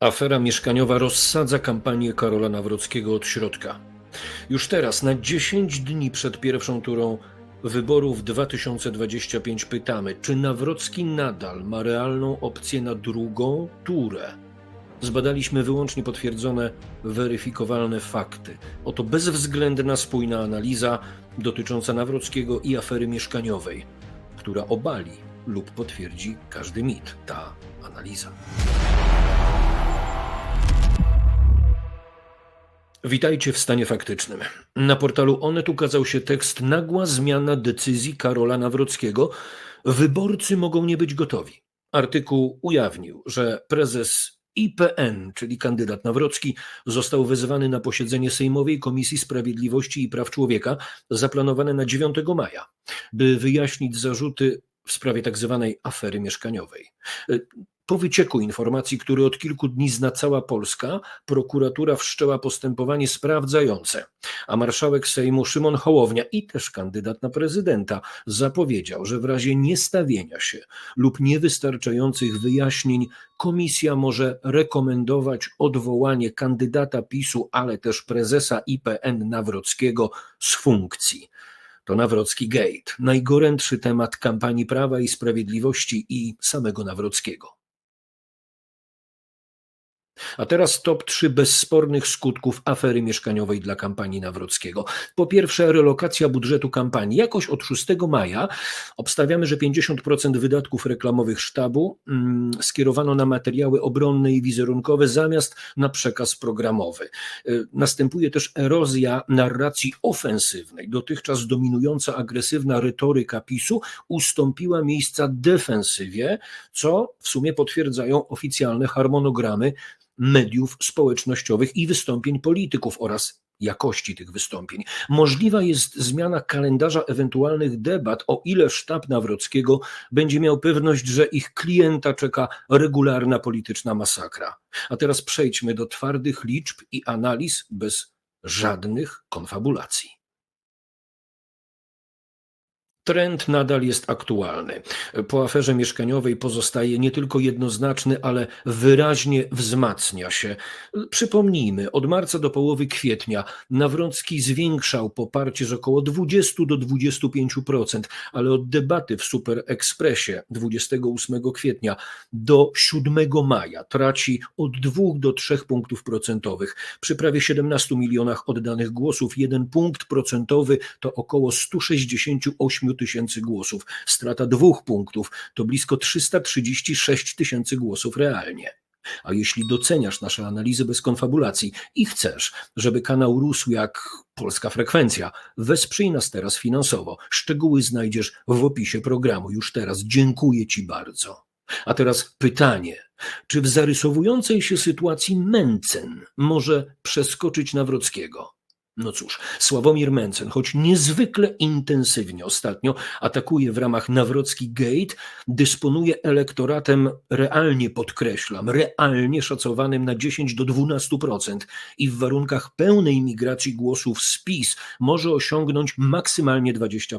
Afera mieszkaniowa rozsadza kampanię Karola Nawrockiego od środka. Już teraz, na 10 dni przed pierwszą turą wyborów 2025, pytamy, czy Nawrocki nadal ma realną opcję na drugą turę. Zbadaliśmy wyłącznie potwierdzone, weryfikowalne fakty. Oto bezwzględna, spójna analiza dotycząca Nawrockiego i afery mieszkaniowej, która obali lub potwierdzi każdy mit. Ta analiza. Witajcie w stanie faktycznym. Na portalu Onet ukazał się tekst Nagła zmiana decyzji Karola Nawrockiego. Wyborcy mogą nie być gotowi. Artykuł ujawnił, że prezes IPN, czyli kandydat Nawrocki, został wezwany na posiedzenie Sejmowej Komisji Sprawiedliwości i Praw Człowieka zaplanowane na 9 maja, by wyjaśnić zarzuty w sprawie tzw. afery mieszkaniowej. Po wycieku informacji, który od kilku dni zna cała Polska, prokuratura wszczęła postępowanie sprawdzające, a marszałek Sejmu Szymon Hołownia i też kandydat na prezydenta zapowiedział, że w razie niestawienia się lub niewystarczających wyjaśnień komisja może rekomendować odwołanie kandydata PiSu, ale też prezesa IPN Nawrockiego z funkcji. To Nawrocki Gate, najgorętszy temat kampanii Prawa i Sprawiedliwości i samego Nawrockiego. A teraz top 3 bezspornych skutków afery mieszkaniowej dla kampanii Nawrockiego. Po pierwsze, relokacja budżetu kampanii. Jakoś od 6 maja obstawiamy, że 50% wydatków reklamowych sztabu mm, skierowano na materiały obronne i wizerunkowe zamiast na przekaz programowy. Y, Następuje też erozja narracji ofensywnej. Dotychczas dominująca agresywna retoryka PiSu ustąpiła miejsca defensywie, co w sumie potwierdzają oficjalne harmonogramy mediów społecznościowych i wystąpień polityków oraz jakości tych wystąpień. Możliwa jest zmiana kalendarza ewentualnych debat, o ile sztab Nawrockiego będzie miał pewność, że ich klienta czeka regularna polityczna masakra. A teraz przejdźmy do twardych liczb i analiz bez żadnych konfabulacji. Trend nadal jest aktualny. Po aferze mieszkaniowej pozostaje nie tylko jednoznaczny, ale wyraźnie wzmacnia się. Przypomnijmy, od marca do połowy kwietnia Nawrocki zwiększał poparcie z około 20 do 25%, ale od debaty w Super Expressie 28 kwietnia do 7 maja traci od 2 do 3 punktów procentowych. Przy prawie 17 milionach oddanych głosów, jeden punkt procentowy to około 168 tysięcy głosów. Strata dwóch punktów to blisko 336 tysięcy głosów realnie. A jeśli doceniasz nasze analizy bez konfabulacji i chcesz, żeby kanał rósł jak polska frekwencja, wesprzyj nas teraz finansowo. Szczegóły znajdziesz w opisie programu. Już teraz dziękuję Ci bardzo. A teraz pytanie. Czy w zarysowującej się sytuacji Mencen może przeskoczyć Nawrockiego? No cóż, Sławomir Mencen, choć niezwykle intensywnie ostatnio atakuje w ramach Nawrocki Gate, dysponuje elektoratem realnie, podkreślam, realnie szacowanym na 10 do 12% i w warunkach pełnej migracji głosów z PiS może osiągnąć maksymalnie 20%.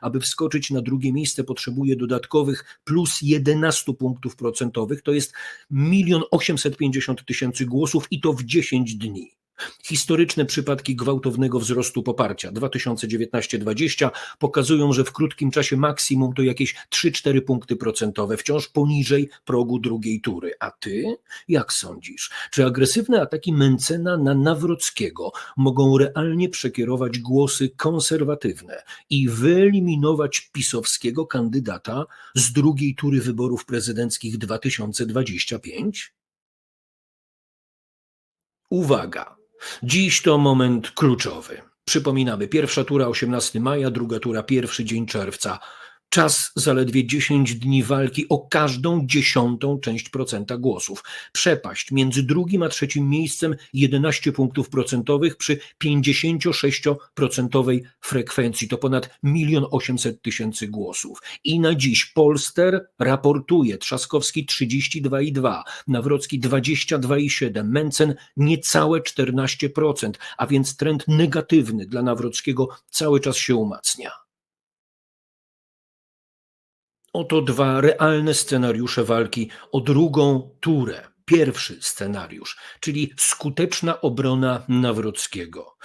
Aby wskoczyć na drugie miejsce potrzebuje dodatkowych plus 11 punktów procentowych, to jest 1 850 tysięcy głosów i to w 10 dni. Historyczne przypadki gwałtownego wzrostu poparcia 2019-20 pokazują, że w krótkim czasie maksimum to jakieś 3-4 punkty procentowe, wciąż poniżej progu drugiej tury. A ty, jak sądzisz, czy agresywne ataki Mencena na Nawrockiego mogą realnie przekierować głosy konserwatywne i wyeliminować pisowskiego kandydata z drugiej tury wyborów prezydenckich 2025? Uwaga! Dziś to moment kluczowy. Przypominamy, pierwsza tura 18 maja, druga tura pierwszy dzień czerwca. Czas zaledwie 10 dni walki o każdą dziesiątą część procenta głosów. Przepaść między drugim a trzecim miejscem 11 punktów procentowych przy 56% frekwencji to ponad 1 800 tysięcy głosów. I na dziś Polster raportuje Trzaskowski 32,2, Nawrocki 22,7, Mencen niecałe 14%, a więc trend negatywny dla Nawrockiego cały czas się umacnia. Oto dwa realne scenariusze walki o drugą turę. pierwszy scenariusz, czyli skuteczna obrona Nawrockiego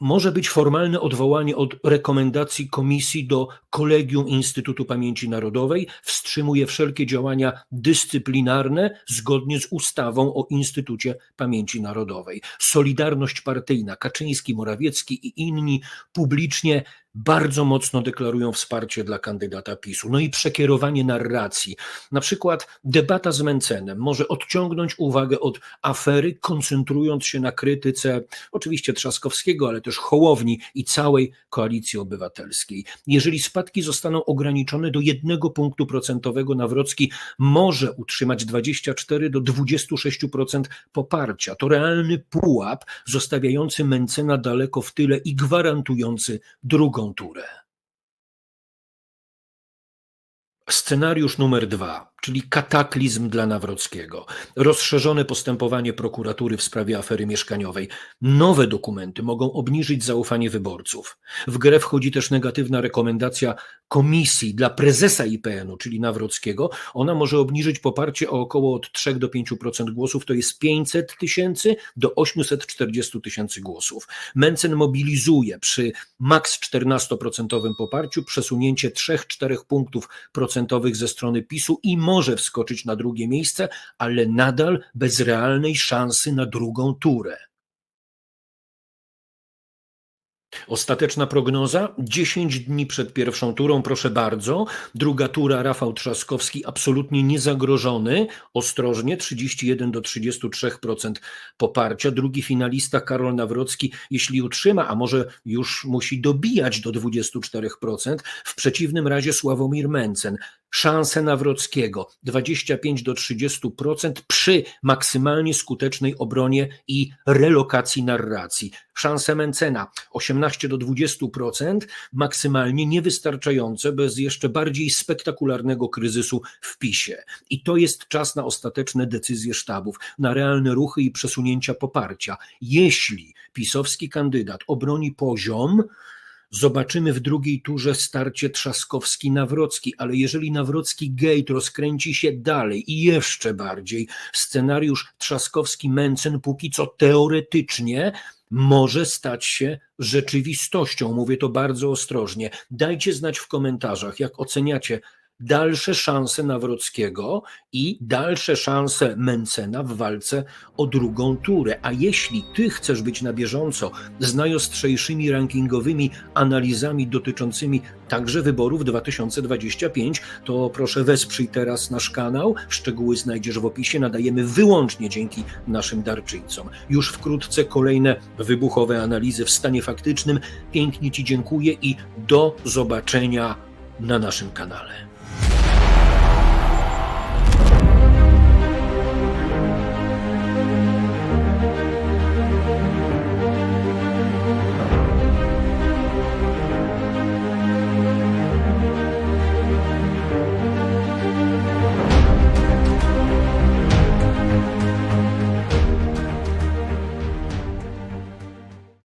może być formalne odwołanie od rekomendacji Komisji do Kolegium Instytutu Pamięci Narodowej, wstrzymuje wszelkie działania dyscyplinarne zgodnie z ustawą o Instytucie Pamięci Narodowej. Solidarność partyjna, Kaczyński, Morawiecki i inni publicznie bardzo mocno deklarują wsparcie dla kandydata PiSu. No i przekierowanie narracji. Na przykład debata z Mencenem może odciągnąć uwagę od afery, koncentrując się na krytyce oczywiście Trzaskowskiego, ale też Hołowni i całej koalicji obywatelskiej. Jeżeli spadki zostaną ograniczone do jednego punktu procentowego, Nawrocki może utrzymać 24 do 26% poparcia. To realny pułap zostawiający Mencena daleko w tyle i gwarantujący drugą Scenariusz numer dwa czyli kataklizm dla Nawrockiego, rozszerzone postępowanie prokuratury w sprawie afery mieszkaniowej. Nowe dokumenty mogą obniżyć zaufanie wyborców. W grę wchodzi też negatywna rekomendacja komisji dla prezesa IPN-u, czyli Nawrockiego. Ona może obniżyć poparcie o około od 3 do 5% głosów, to jest 500 tysięcy do 840 tysięcy głosów. Mencen mobilizuje przy maks 14% poparciu przesunięcie 3-4 punktów procentowych ze strony PiSu i może wskoczyć na drugie miejsce, ale nadal bez realnej szansy na drugą turę. Ostateczna prognoza 10 dni przed pierwszą turą, proszę bardzo. Druga tura Rafał Trzaskowski absolutnie niezagrożony, ostrożnie 31 do 33% poparcia. Drugi finalista Karol Nawrocki, jeśli utrzyma, a może już musi dobijać do 24%, w przeciwnym razie Sławomir Mencen szanse Nawrockiego 25 do 30% przy maksymalnie skutecznej obronie i relokacji narracji. Szanse Mencena 18 do 20%, maksymalnie niewystarczające bez jeszcze bardziej spektakularnego kryzysu w PiSie. I to jest czas na ostateczne decyzje sztabów, na realne ruchy i przesunięcia poparcia. Jeśli pisowski kandydat obroni poziom, Zobaczymy w drugiej turze starcie Trzaskowski-Nawrocki, ale jeżeli Nawrocki gate rozkręci się dalej i jeszcze bardziej, scenariusz Trzaskowski-Mencen póki co teoretycznie może stać się rzeczywistością. Mówię to bardzo ostrożnie. Dajcie znać w komentarzach, jak oceniacie dalsze szanse Nawrockiego i dalsze szanse Mencena w walce o drugą turę. A jeśli ty chcesz być na bieżąco z najostrzejszymi rankingowymi analizami dotyczącymi także wyborów 2025, to proszę wesprzyj teraz nasz kanał. Szczegóły znajdziesz w opisie. Nadajemy wyłącznie dzięki naszym darczyńcom. Już wkrótce kolejne wybuchowe analizy w stanie faktycznym. Pięknie Ci dziękuję i do zobaczenia na naszym kanale.